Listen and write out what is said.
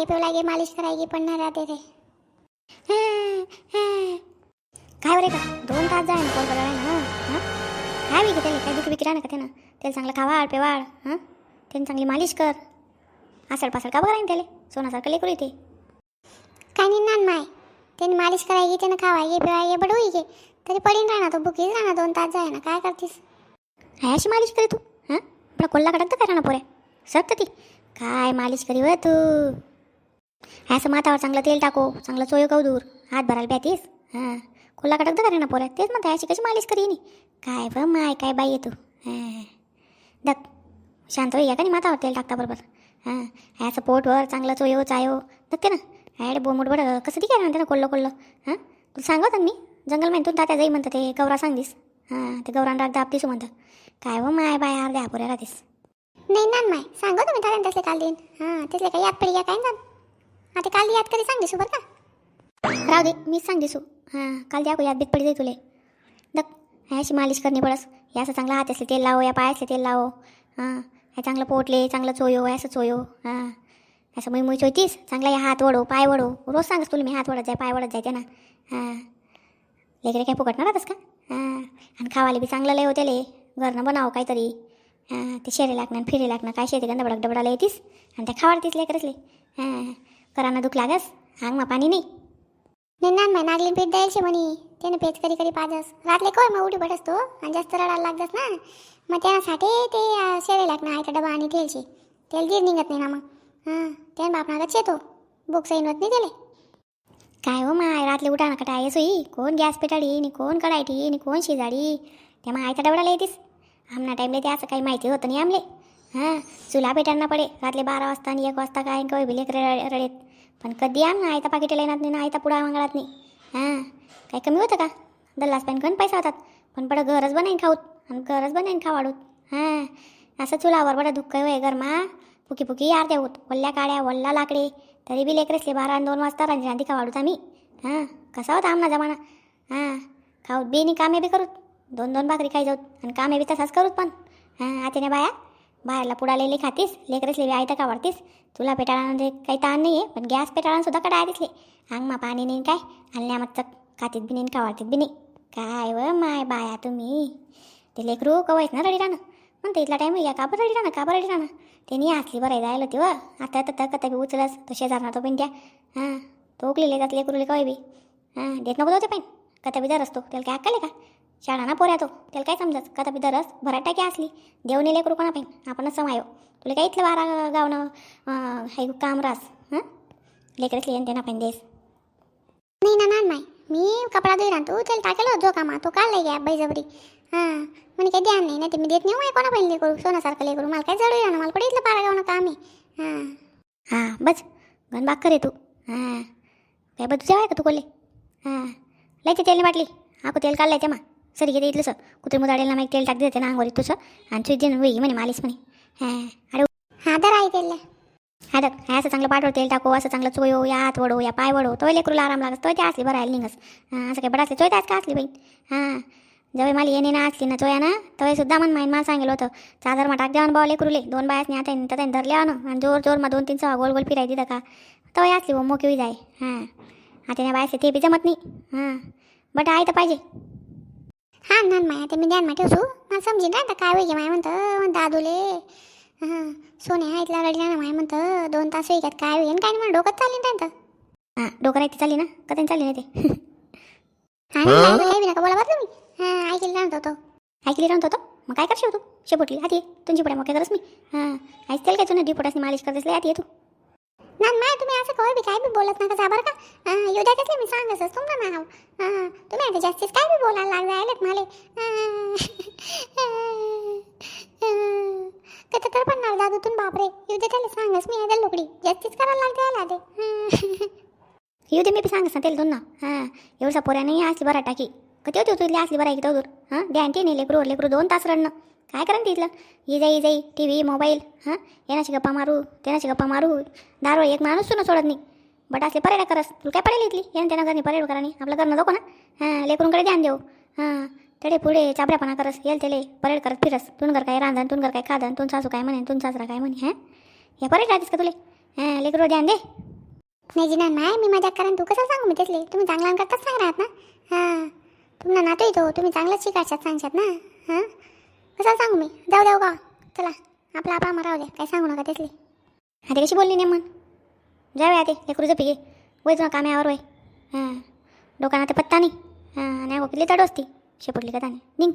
लागे पिऊ लागे मालिश करायगी पण नाही राहते ते. काय बरे का? दोन तास जाय ना करायला ना हां? काय त्याला काय दुःख बिकी ना का त्यानं? त्याला चांगलं खावाड पेवाड हां? त्याने चांगली मालिश कर. आसड पासड का बघा त्याला? सोनासारखं लेकरू येते काय नाही नान माय. त्याने मालिश करायची त्यानं खावायगे पिवायगे बडवू गे तरी पडीन राहणार तो बुकीच राहणार दोन तास जाय ना. काय करतीस? आहे अशी मालिश करे तू हां? आपला कोल्हा कडक तर करा ना पोऱ्या? सरत ती. काय मालिश करी व तू? असं माथावर चांगलं तेल टाको चांगलं चोय गौ दूर हात भरायला बॅतीस हां. खुला कडक तर ना पोऱ्या तेच म्हणते अशी कशी मालिश करी नी काय व माय काय बाई येतो तू? हां. दक शांत होई का नाही माथावर तेल टाकता बरोबर? हां. असं पोटवर चांगलं चोयो हो, चायो हो. नक्की ना. ॲड बोमूट बडं. कसं ती आहे म्हणते ना कोल्लं कोल्लं? हां? तुला सांगत मी? जंगल माहिती तात्या जाई म्हणतं ते गौरा सांगतीस? हां ते गौरान राग दाबतीस म्हणतं. काय व माय बाय अर्ध्या अपुऱ्या राहतेस. नाही ना माय सांगतो तुम्ही तात्याने तसले काल देईन हां तसले काही याद पडी काय ना आता काल याद कधी सांग दिसू बरं का? राहू दे मीच सांग दिसू हां काल द्या याद बीत पडी जाई तुले दक ह्याशी मालिश करणे पडस या असं चांगलं हात असले तेल लावो या पायासले तेल लावो. हां हे चांगलं पोटले चांगलं चोयो असं चोयो. हां असं मुई मुई चोयतीस? चांगला या हात वडो पाय वडो. रोज सांगस तुला मी हात वडत जाय पाय वडत जायते ना हां. लेकरे काय फुकटणार आतास का? हां. आणि खावाले बी चांगलं लय होते ले घरनं बनावं काहीतरी. हां ते शेरे लागणार फिरे लागणार काय शेती गंध बडक डबडाला येतीस? आणि त्या खावाडतीस लेकरसले. हां. करांना दुख लागस? अंगमा पाणी नाही. नाही ना माय नागली पीठ द्यायची म्हणे. त्यानं पेच कधी कधी पाजस. रातले काय मग उडी पडस तो? आणि जास्त रडायला लागतस ना? मग त्यासाठी ते अं, शेरे लागणं आहे डबा आणि तेलची तेल गिर निघत नाही ना मग. हां त्यानं बाप नागत येतो बुक सैन होत नाही त्याले काय हो माय रातले उठाना कटा आहे सोई कोण गॅस पेटाडी नि कोण कडायटी नि कोण शिजाडी? त्या मग आयता डबडाला येतीस. आमना टाईमले ते असं काही माहिती होतं नाही आमले. हां चुला पेटांना पडे. रातले बारा वाजता आणि एक वाजता काय कवी बी रड- रडेत. पण कधी आम ना आयता पाकिटेला येणार नाही ना आयता पुढा मंगळात नाही हां काही कमी होतं का? दल्लास पॅन कण पैसा होतात. पण बडं घरच बनाईन खाऊत आणि घरच बनाईन खावाडूत. हां असं चुलावर बडं दुःख होय गरमा. फुकी फुकी यार देऊत. वल्ल्या काड्या वल्ला लाकडे. तरी बी लेकरेसले बारा आणि दोन वाजता रांजी रांधी खावाडूत आम्ही. हां कसा होता आमना जमाना? हां खाऊत बी आणि कामे बी करूत. दोन दोन भाकरी खाई जाऊत आणि कामे बी तसाच करूत पण. हां आतेने बाया? बाहेरला पुडालेली खातीस लेकरेसले बी आयतं का वाढतीस तुला पेटाळामध्ये काही ताण नाही आहे पण गॅस पेटाळा सुद्धा कडा दिसले. अंगमा पाणी नाही काय? आणि मग खातीत बी नाही का वाढतीत बी नाही काय व माय बाया तुम्ही? ते लेकरू कवायच ना रडी राहणं ते इथला टाईम या का? बरं रडी राहणं का बरं रडी राहणं त्यांनी असली बरं जायला होती व. आता तर कथा बी उचलस तो शेजारणार तो पिंट्या. हां तो उकलेले जात लेकरूले कवाय बी. हां देत नको होते पण कथा बी जर असतो त्याला काय अक्कल आहे का? शाळा ना पोऱ्या तो. त्याला काय समजत? कथा बी दरस भराट टाकी असली. देवने लेकरू कोणा पाहिजे आपणच समायो. तुला काय इथलं बारा गावनं हाय काम रास. हां? लेकरच लिहिन त्यांना पाहिजे देस. नाही ना नान माय. मी कपडा धुई राहतो त्याला टाकेलो जो कामा. तो काल नाही घ्या बैजबरी. हां. म्हणे काही ध्यान नाही ना ते मी देत नाही हो कोणा पाहिजे लेकरू सोनासारखं लेकरू मला काय जडू ना मला कुठे इथलं पारा गावनं काम आहे? हां. हां बस. गण बाग करे तू. हां. काय बघ तुझ्या का तू कोले हां. लयचे तेल बाटली. हा तेल काढलाय ते मा सरी घेते इथलं सर कुत्रे मुदाडेला मग तेल टाक देते ना अंगोरी तुझं आणि तुझी दिन होई म्हणे मालिश म्हणे हां अरे हां तर आहे तेल हा दक हे असं चांगलं पाठवलं तेल टाको असं चांगलं चोयो या हात वडो या पाय वडो तो लेकरूला आराम लागत तो ते असली बरं आहे निघस हां असं काही बडा असले चोय का असली बाई हां जेव्हा मला येणे ना असली ना चोया ना तेव्हा सुद्धा मन माहीन मला सांगितलं होतं चादर मा टाक देवान बावा लेकरूले दोन बायासनी आता तर त्यांनी धरले ना आणि जोर जोर मा दोन तीन सहा गोल गोल फिराय दिलं का तेव्हा असली वो मोकी जाय हां आता त्या बायासले ते बी जमत नाही हां बट आहे तर पाहिजे ना माया ते मी ध्यान मा ठेवसू मला समजेन ना आता काय होई माय म्हणतं दादूले. हां सोने हा इथला रडला ना माय म्हणतं दोन तास होई काय होईन काय नाही म्हणून डोकं चालेल त्यांचं हां डोकं राहते चालली ना? का त्यांनी चालली नाही ते? हां नका बोला बरं तुम्ही? हां ऐकली राहत होतो ऐकली राहत होतो मग काय करशील तू? शेपोटली ये तुमची पुढे मग करस मी. हां ऐक त्याला काय तुला डिपोटासनी मालिश करतेस ये तू. ना माय तुम्ही असं कवर बी काय बी बोलत नका जा बरं का. येऊ द्या त्यातले मी सांगतच तुमचं नाव हां तुम्ही आता जास्तीच काय बी बोलायला लागले आलेत मला. कधी तर पण ना दादूतून बापरे. येऊ दे त्याला सांगस मी आहे लोकडी जास्तीच करायला लागते आला ते. येऊ दे मी बी सांगस ना त्याला दोन ना. हां एवढसा पोऱ्याने असली बरा टाकी. कधी होती तुझली असली बरा की दूर? हां द्या नाही लेकरू लेकरू दोन तास रडणं. काय करा तिथलं ये जाई जाई टी व्ही मोबाईल हां? येण्याची गप्पा मारू देण्याची गप्पा मारू. दारू एक माणूस सुना सोडत नाही. बट असले परेड करस तुला काय पडेल इथली येणं त्यांना घरी परेड करा नाही आपलं करणं नको ना? हां लेकरूंकडे ध्यान देऊ. हां तडे पुढे चाबड्यापणा करस. येल तेले परेड करत फिरस. तुन घर काय रांधन तुन घर काय खादन तुन सासू काय म्हणे तुन सासरा काय म्हणे हां? या परेड राहतेस का तुले? हां लेकरू ध्यान दे. नाही जी नाही मी मजाक करा तू कसं सांगू मी तिथले तुम्ही चांगला करताच सांग राहत ना? हां. तुम्हाला नातो येतो. तुम्ही चांगलंच शिकायच्यात सांगशात ना? हां? कसं सांगू मी. जाऊ जाऊ का चला आपला आपला राहू द्या काय सांगू नका त्यातली आता कशी बोलली नाही मग. जावे आते लेकरूचं पिके. वय तुला काम्यावर वय. हां. डोकाना ते पत्ता नाही. हां नाही हो, गोपली तड ती शेपटली का त्याने निघ.